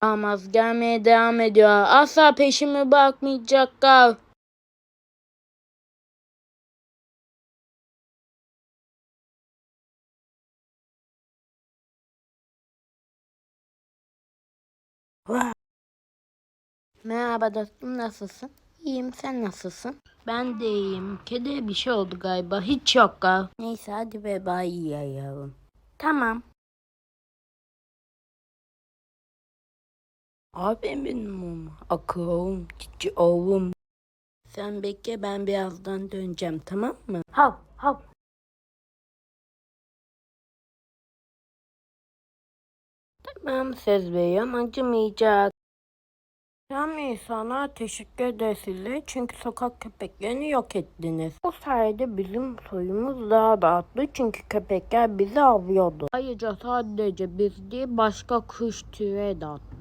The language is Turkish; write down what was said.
Amaz gelmeye devam ediyor. Asla peşimi bırakmayacaklar. Merhaba dostum nasılsın? İyiyim sen nasılsın? Ben de iyiyim. Kediye bir şey oldu galiba. Hiç yok gal. Neyse hadi vebayı yayalım. Tamam. Abi benim. Akıllım, cici oğlum. Sen bekle ben birazdan döneceğim tamam mı? Hav hav. Tamam söz veriyorum acımayacak. Tam insana teşekkür ederiz çünkü sokak köpeklerini yok ettiniz. O sayede bizim soyumuz daha rahatlı çünkü köpekler bizi avlıyordu. Ayrıca sadece biz değil başka kuş türü de attı.